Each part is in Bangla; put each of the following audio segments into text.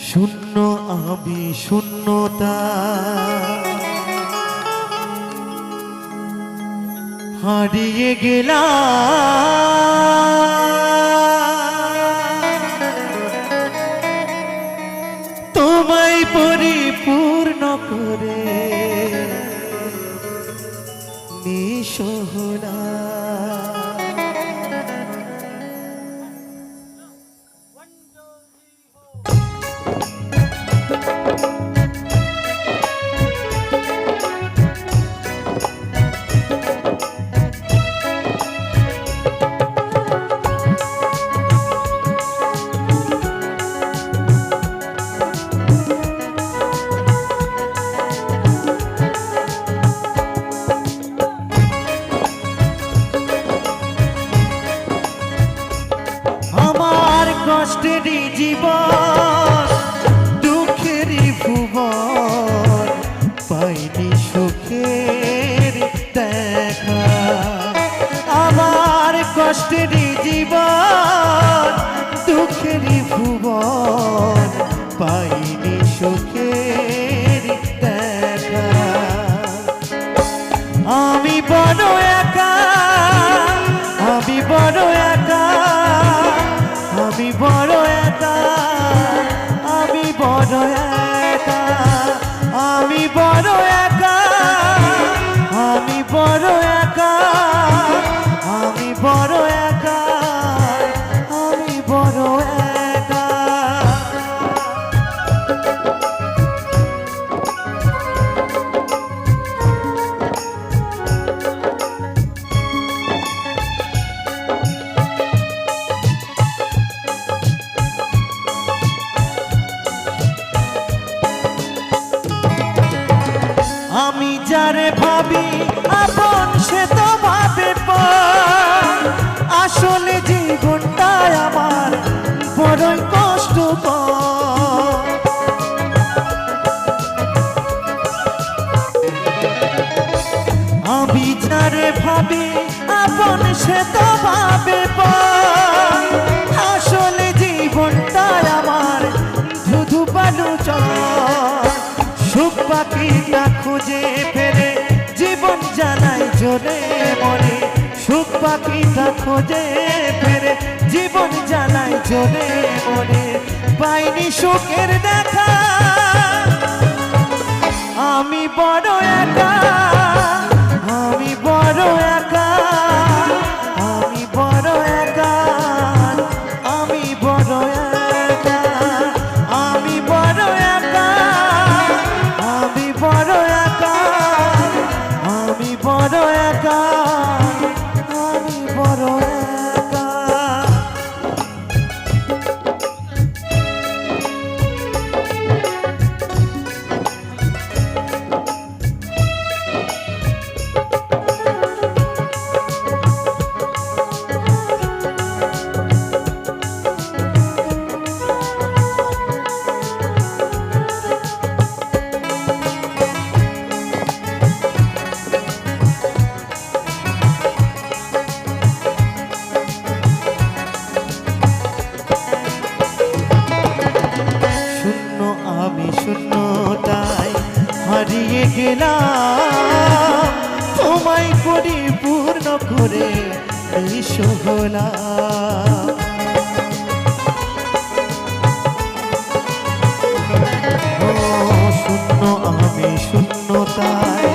শূন্য আমি শূন্যতা। হারিয়ে গেলাম। তোমায় পরিপূর্ণ করে নিশোহরা কষ্টেরই জীবন দুঃখেরই ভুবন পাইনি সুখের দেখা। আমার কষ্টেরই জীবন আমি যারে ভাবি, আপন সে তো ভাবে। আসলে জীবনটাই আমার বড়ই কষ্ট আমি যারে ভাবি, আপন সে তো ভাবে। সুখ খোঁজে ফেরে জীবন জানাই চলে মনে। পাইনি সুখের দেখা। আমি বড় একা। হারিয়ে গেলাম। তোমায় পরিপূর্ণ করে ও শূন্য, আমি শূন্যতায়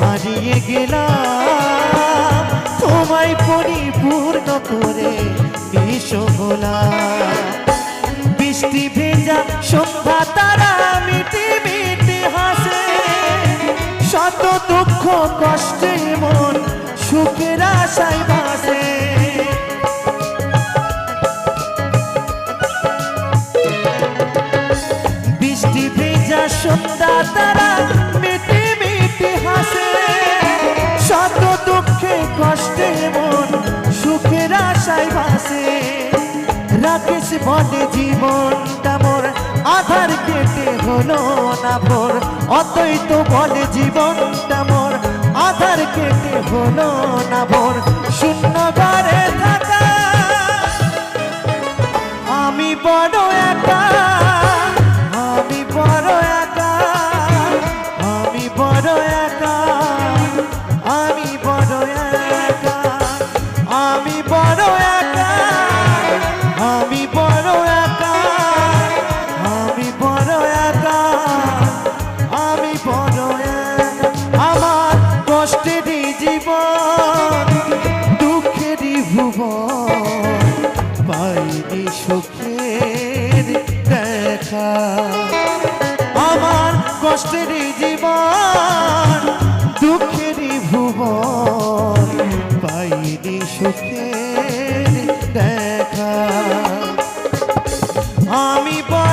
হারিয়ে গেলাম। তোমায় পরিপূর্ণ করে এসো কষ্টে মন, সুখের আশায় বাসে। বৃষ্টি ভেজা সন্ধ্যা, তারা মিটি মিটি হাসে। শত দুঃখে কষ্টে মন, সুখের আশায় ভাসে রাকেশ বলে জীবনটা মোর আধার কেটে হলো না ভোর। অতই তো বলে জীবনটা মোর। আধার কেটে হলো না ভোর। শূন্য থাকা। আমি বড় একা কষ্টেরই জীবন, দুঃখেরই ভুবন, পাইনি সুখের দেখা। আমার কষ্টেরই জীবন, দুঃখেরই ভুবন, পাইনি সুখের দেখা। আমি পা